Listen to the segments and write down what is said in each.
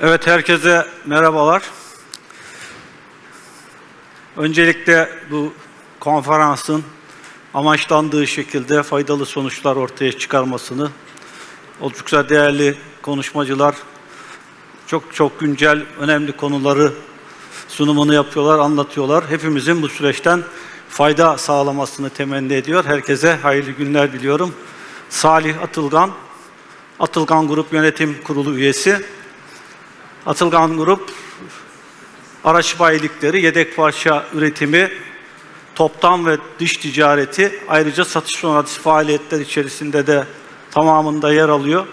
Evet herkese merhabalar. Öncelikle bu konferansın amaçlandığı şekilde faydalı sonuçlar ortaya çıkarmasını oldukça değerli konuşmacılar çok çok güncel önemli konuları sunumunu yapıyorlar, anlatıyorlar. Hepimizin bu süreçten fayda sağlamasını temenni ediyor. Herkese hayırlı günler diliyorum. Salih Atılgan, Atılgan Grup Yönetim Kurulu üyesi. Atılgan Grup araç bayilikleri, yedek parça üretimi, toptan ve dış ticareti, ayrıca satış sonrası faaliyetler içerisinde de tamamında yer alıyor.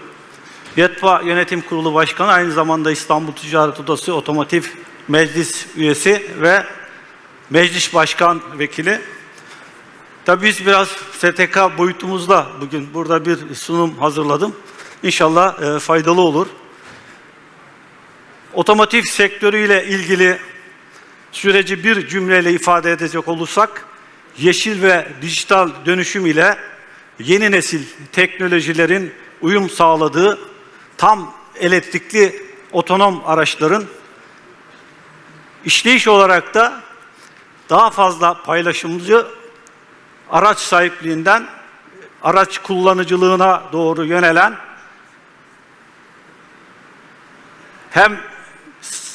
YETVA Yönetim Kurulu Başkanı, aynı zamanda İstanbul Ticaret Odası Otomotiv Meclis üyesi ve Meclis Başkan Vekili. Tabii biz biraz STK boyutumuzda bugün burada bir sunum hazırladım. İnşallah e, faydalı olur. Otomotiv sektörüyle ilgili süreci bir cümleyle ifade edecek olursak, yeşil ve dijital dönüşüm ile yeni nesil teknolojilerin uyum sağladığı tam elektrikli otonom araçların işleyiş olarak da daha fazla paylaşımcı araç sahipliğinden araç kullanıcılığına doğru yönelen hem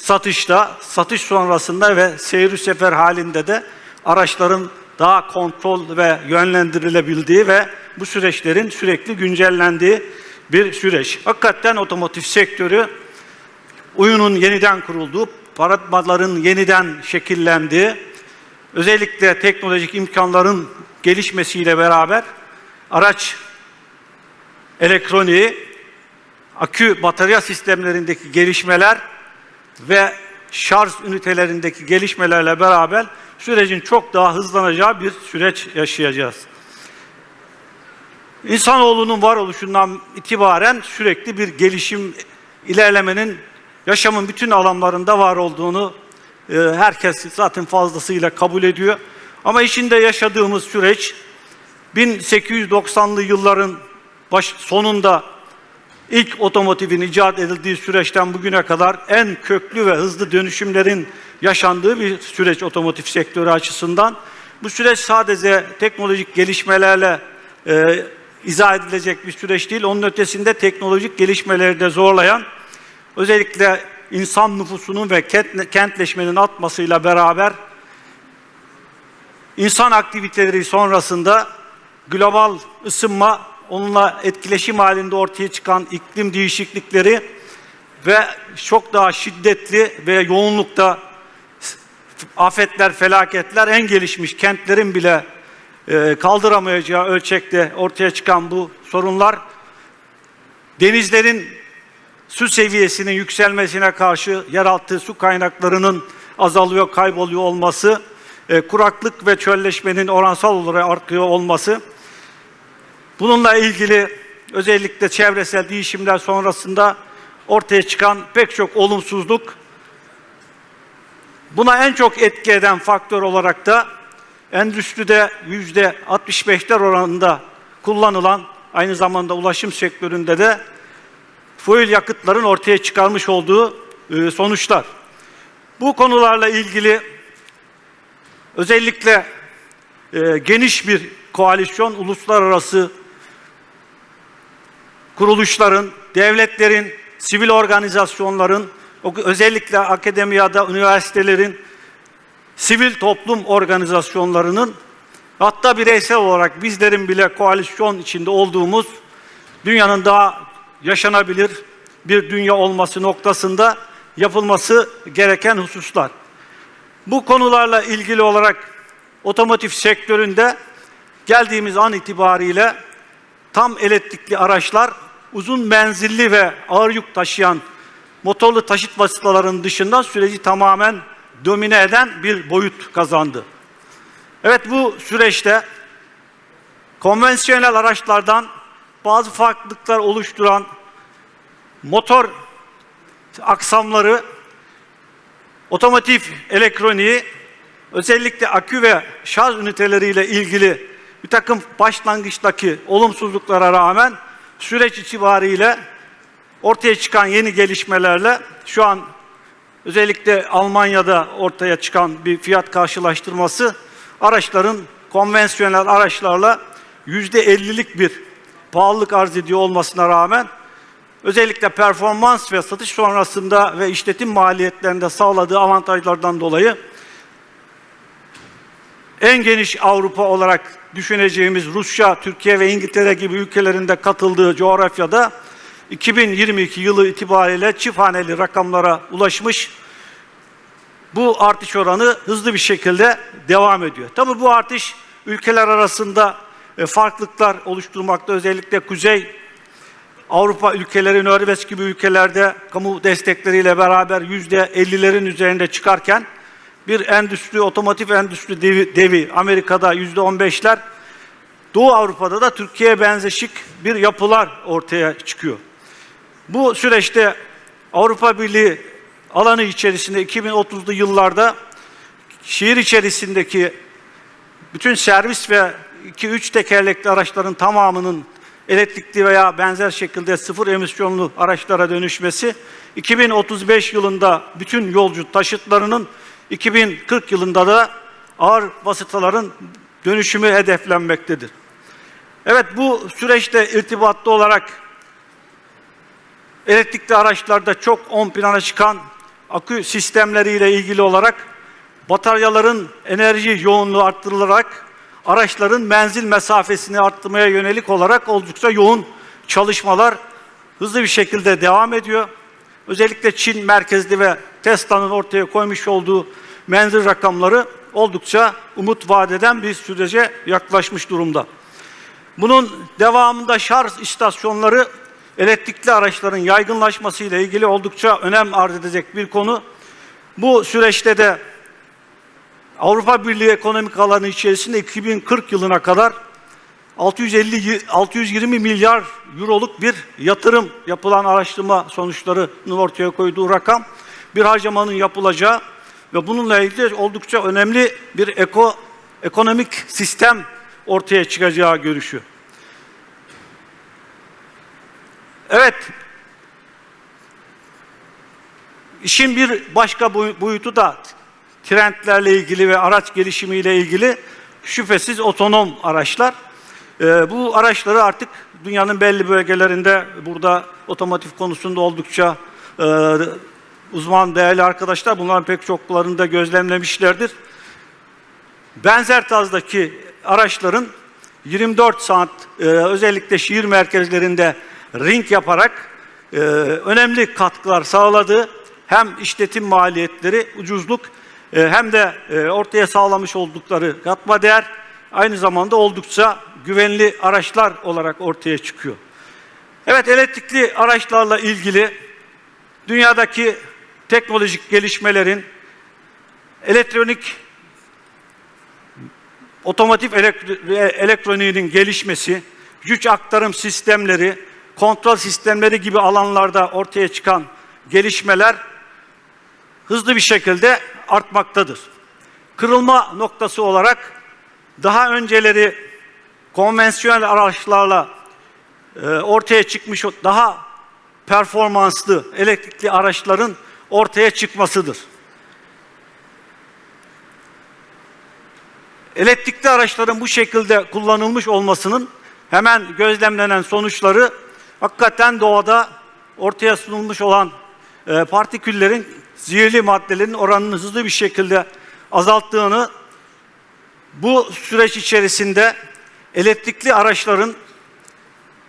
satışta, satış sonrasında ve seyir sefer halinde de araçların daha kontrol ve yönlendirilebildiği ve bu süreçlerin sürekli güncellendiği bir süreç. Hakikaten otomotiv sektörü uyunun yeniden kurulduğu, paradigmaların yeniden şekillendiği, özellikle teknolojik imkanların gelişmesiyle beraber araç elektroniği, akü batarya sistemlerindeki gelişmeler ve şarj ünitelerindeki gelişmelerle beraber sürecin çok daha hızlanacağı bir süreç yaşayacağız. İnsanoğlunun varoluşundan itibaren sürekli bir gelişim, ilerlemenin yaşamın bütün alanlarında var olduğunu e, herkes zaten fazlasıyla kabul ediyor. Ama içinde yaşadığımız süreç 1890'lı yılların baş, sonunda ilk otomotivin icat edildiği süreçten bugüne kadar en köklü ve hızlı dönüşümlerin yaşandığı bir süreç otomotiv sektörü açısından. Bu süreç sadece teknolojik gelişmelerle e, izah edilecek bir süreç değil. Onun ötesinde teknolojik gelişmeleri de zorlayan, özellikle insan nüfusunun ve kentleşmenin artmasıyla beraber insan aktiviteleri sonrasında global ısınma, onunla etkileşim halinde ortaya çıkan iklim değişiklikleri ve çok daha şiddetli ve yoğunlukta afetler, felaketler en gelişmiş kentlerin bile e, kaldıramayacağı ölçekte ortaya çıkan bu sorunlar denizlerin su seviyesinin yükselmesine karşı yeraltı su kaynaklarının azalıyor, kayboluyor olması, e, kuraklık ve çölleşmenin oransal olarak artıyor olması, bununla ilgili özellikle çevresel değişimler sonrasında ortaya çıkan pek çok olumsuzluk, buna en çok etki eden faktör olarak da endüstride yüzde 65'ler oranında kullanılan aynı zamanda ulaşım sektöründe de foil yakıtların ortaya çıkarmış olduğu e, sonuçlar. Bu konularla ilgili özellikle e, geniş bir koalisyon uluslararası kuruluşların, devletlerin, sivil organizasyonların, özellikle akademiyada, üniversitelerin, sivil toplum organizasyonlarının hatta bireysel olarak bizlerin bile koalisyon içinde olduğumuz dünyanın daha yaşanabilir bir dünya olması noktasında yapılması gereken hususlar. Bu konularla ilgili olarak otomotiv sektöründe geldiğimiz an itibariyle tam elektrikli araçlar uzun menzilli ve ağır yük taşıyan motorlu taşıt vasıtalarının dışında süreci tamamen domine eden bir boyut kazandı. Evet bu süreçte konvansiyonel araçlardan bazı farklılıklar oluşturan motor aksamları, otomotiv elektroniği, özellikle akü ve şarj üniteleriyle ilgili bir takım başlangıçtaki olumsuzluklara rağmen süreç itibariyle ortaya çıkan yeni gelişmelerle şu an özellikle Almanya'da ortaya çıkan bir fiyat karşılaştırması araçların konvansiyonel araçlarla yüzde ellilik bir pahalılık arz ediyor olmasına rağmen özellikle performans ve satış sonrasında ve işletim maliyetlerinde sağladığı avantajlardan dolayı en geniş Avrupa olarak düşüneceğimiz Rusya, Türkiye ve İngiltere gibi ülkelerinde katıldığı coğrafyada 2022 yılı itibariyle çift haneli rakamlara ulaşmış. Bu artış oranı hızlı bir şekilde devam ediyor. Tabii bu artış ülkeler arasında e, farklılıklar oluşturmakta. Özellikle Kuzey Avrupa ülkeleri, Norveç gibi ülkelerde kamu destekleriyle beraber yüzde 50'lerin üzerinde çıkarken bir endüstri, otomotiv endüstri devi, devi Amerika'da yüzde 15'ler, Doğu Avrupa'da da Türkiye'ye benzeşik bir yapılar ortaya çıkıyor. Bu süreçte Avrupa Birliği alanı içerisinde 2030'lu yıllarda şehir içerisindeki bütün servis ve 2-3 tekerlekli araçların tamamının elektrikli veya benzer şekilde sıfır emisyonlu araçlara dönüşmesi, 2035 yılında bütün yolcu taşıtlarının 2040 yılında da ağır vasıtaların dönüşümü hedeflenmektedir. Evet bu süreçte irtibatlı olarak elektrikli araçlarda çok ön plana çıkan akü sistemleriyle ilgili olarak bataryaların enerji yoğunluğu arttırılarak araçların menzil mesafesini arttırmaya yönelik olarak oldukça yoğun çalışmalar hızlı bir şekilde devam ediyor. Özellikle Çin merkezli ve Tesla'nın ortaya koymuş olduğu menzil rakamları oldukça umut vadeden bir sürece yaklaşmış durumda. Bunun devamında şarj istasyonları elektrikli araçların yaygınlaşması ile ilgili oldukça önem arz edecek bir konu. Bu süreçte de Avrupa Birliği ekonomik alanı içerisinde 2040 yılına kadar 650 620 milyar euroluk bir yatırım yapılan araştırma sonuçlarının ortaya koyduğu rakam bir harcamanın yapılacağı ve bununla ilgili oldukça önemli bir eko, ekonomik sistem ortaya çıkacağı görüşü. Evet, işin bir başka boyutu da trendlerle ilgili ve araç gelişimiyle ilgili şüphesiz otonom araçlar. Ee, bu araçları artık dünyanın belli bölgelerinde burada otomotiv konusunda oldukça e, uzman değerli arkadaşlar bunların pek çoklarını gözlemlemişlerdir. Benzer tarzdaki araçların 24 saat e, özellikle şehir merkezlerinde ring yaparak e, önemli katkılar sağladığı hem işletim maliyetleri, ucuzluk e, hem de e, ortaya sağlamış oldukları katma değer aynı zamanda oldukça güvenli araçlar olarak ortaya çıkıyor. Evet elektrikli araçlarla ilgili dünyadaki teknolojik gelişmelerin elektronik otomotiv elektroniğinin gelişmesi, güç aktarım sistemleri, kontrol sistemleri gibi alanlarda ortaya çıkan gelişmeler hızlı bir şekilde artmaktadır. Kırılma noktası olarak daha önceleri konvansiyonel araçlarla e, ortaya çıkmış daha performanslı elektrikli araçların ortaya çıkmasıdır. Elektrikli araçların bu şekilde kullanılmış olmasının hemen gözlemlenen sonuçları hakikaten doğada ortaya sunulmuş olan e, partiküllerin zehirli maddelerin oranını hızlı bir şekilde azalttığını bu süreç içerisinde elektrikli araçların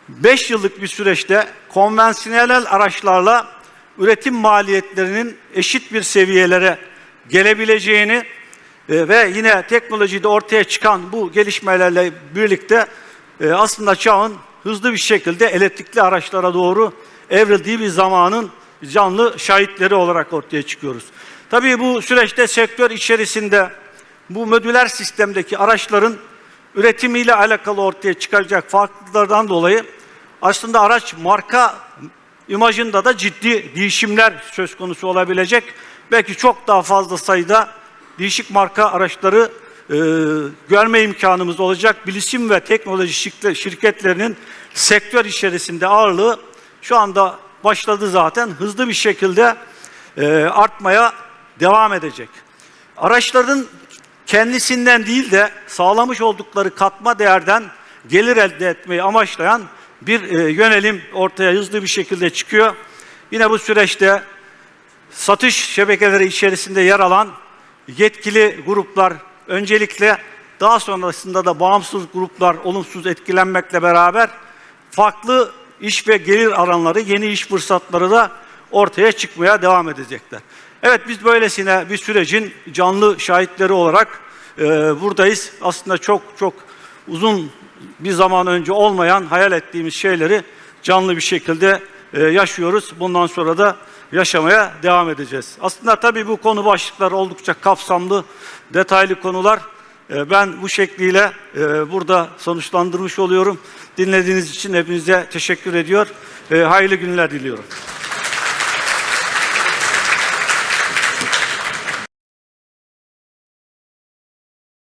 5 yıllık bir süreçte konvansiyonel araçlarla üretim maliyetlerinin eşit bir seviyelere gelebileceğini e, ve yine teknolojide ortaya çıkan bu gelişmelerle birlikte e, aslında çağın hızlı bir şekilde elektrikli araçlara doğru evrildiği bir zamanın canlı şahitleri olarak ortaya çıkıyoruz. Tabii bu süreçte sektör içerisinde bu modüler sistemdeki araçların üretimiyle alakalı ortaya çıkacak farklılıklardan dolayı aslında araç marka imajında da ciddi değişimler söz konusu olabilecek. Belki çok daha fazla sayıda değişik marka araçları e, görme imkanımız olacak. Bilişim ve teknoloji şirketlerinin sektör içerisinde ağırlığı şu anda başladı zaten. Hızlı bir şekilde e, artmaya devam edecek. Araçların kendisinden değil de sağlamış oldukları katma değerden gelir elde etmeyi amaçlayan bir e, yönelim ortaya hızlı bir şekilde çıkıyor. Yine bu süreçte satış şebekeleri içerisinde yer alan yetkili gruplar öncelikle daha sonrasında da bağımsız gruplar olumsuz etkilenmekle beraber farklı iş ve gelir alanları, yeni iş fırsatları da ortaya çıkmaya devam edecekler. Evet biz böylesine bir sürecin canlı şahitleri olarak e, buradayız. Aslında çok çok uzun bir zaman önce olmayan hayal ettiğimiz şeyleri canlı bir şekilde e, yaşıyoruz. Bundan sonra da yaşamaya devam edeceğiz. Aslında tabii bu konu başlıkları oldukça kapsamlı, detaylı konular. E, ben bu şekliyle e, burada sonuçlandırmış oluyorum. Dinlediğiniz için hepinize teşekkür ediyor. E, hayırlı günler diliyorum.